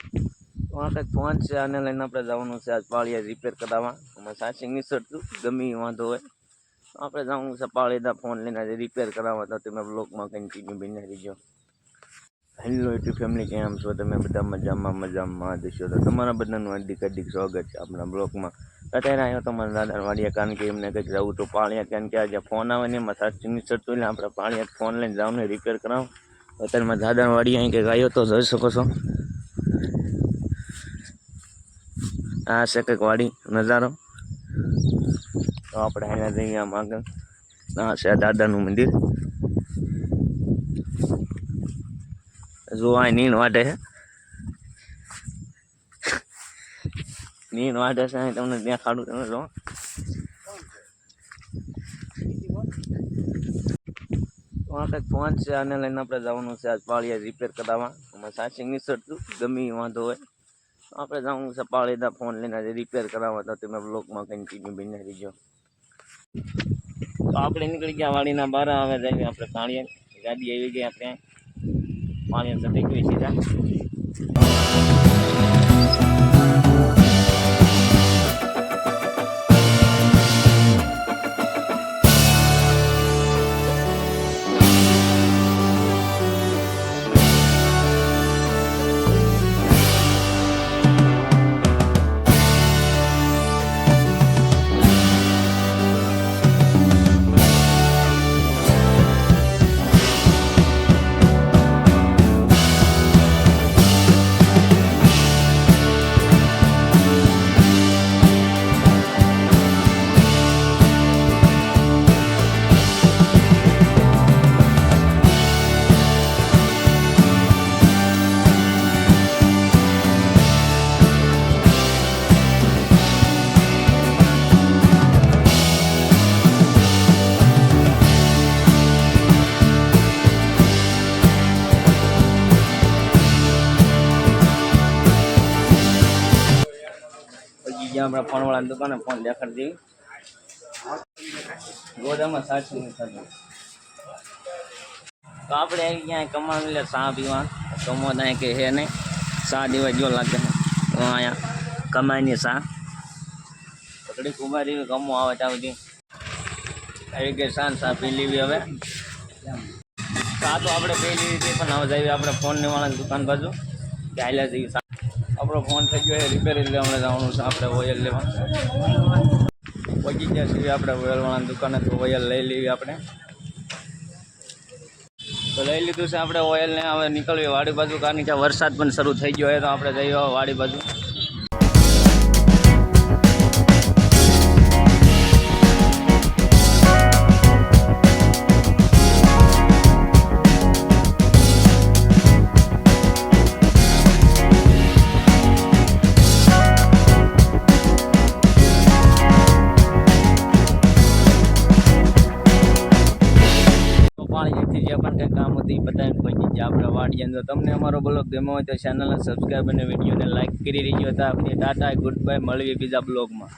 કંઈક ફોન છે, આને લઈને આપણે જવાનું છે આજ પાળીયા રિપેર કરાવવા. એમાં ચાર્જિંગ નીસળતું ગમે વાંધો હોય. તો આપણે જવાનું છે પાળીયા ફોન લઈને આજે રિપેર કરાવવા, તો તમે બ્લોકમાં કન્ટિન્યુ બની રહીજો. હેલો યુટ્યુબ ફેમિલી કેમ છો? તમે બધા મજામાં મજામાં દેશો તો તમારા બધાનું હાર્દિક અધિક સ્વાગત છે આપણા બ્લોકમાં અત્યારે આવ્યો તમારા દાદા વાડિયા, કારણ કે એમને કંઈક જવું તો પાળિયા કારણ કે આજે ફોન આવે ને એમાં ચાર્જિંગ નીસળતું એટલે આપણે પાળિયા ફોન લઈને જવાનું રિપેર કરાવો અત્યારે મારા દાદા અહીં કંઈક આવ્યો તો જોઈ શકો છો. આ છે કંઈક વાડી, નજારો. તો આપણે અહીંયા જઈએ આમ આગળ. આ છે દાદાનું મંદિર. જોવા નીણ વાટે છે. નીણ વાટે છે તમને ત્યાં ખાડું તમે જો કંઈક ફોન છે, આને લઈને આપણે જવાનું છે આજ પાળીયા રિપેર કરાવવા. એમાં સાચી નિસરતું ગમે વાંધો હોય. આપણે જાઉં છે પાળીદા ફોન લઈને આજે રિપેર કરાવવા તો તમે બ્લોકમાં કન્ટિન્યુ બની રહીજો. તો આપણે નીકળી ગયા વાડીના બહાર જઈએ આપણે પાણી ગાડી આવી ગઈ આપણે. પાણી ચડી ગઈ સીધા. ગયા આપણે ફોનવાળાની દુકાને ફોન દેખાડી દઈએ ગોદામાં સાચું નથી તો આપણે અહીંયા કમાણ એટલે ચા પીવા. કમોદ અહીં કે હે નહીં. ચા દેવા જો લાગે તો અહીંયા કમાઈની ચા. પકડી કુમારી કમો આવે ત્યાં સુધી. આવી ગઈ સાંજ, ચા પી લેવી હવે. ચા તો આપણે પી હતી, પણ હવે જઈએ આપણે ફોનની વાળાની દુકાન બાજુ. ચાલ્યા જઈએ આપણો ફોન થઈ ગયો રિપેર એટલે હમણાં જવાનું છે આપણે ઓઇલ લેવા. પહોંચી ગયા છીએ આપણે ઓઇલવાળાની દુકાને, તો ઓઇલ લઈ લેવી આપણે. તો લઈ લીધું છે આપણે ઓઇલને હવે નીકળવી વાડી બાજુ, કારણ કે વરસાદ પણ શરૂ થઈ ગયો હોય તો આપણે જઈએ વાડી બાજુ. જે પણ કંઈ કામ હતું એ બધાને પહોંચી જાય આપણે વાડી અંદર તમને અમારો બ્લોગ ગમ્યો હોય તો ચેનલને સબસ્ક્રાઈબ અને વિડીયોને લાઇક કરી રહ્યો હતા ટાટા ગુડ બાય મળવી બીજા બ્લોગમાં.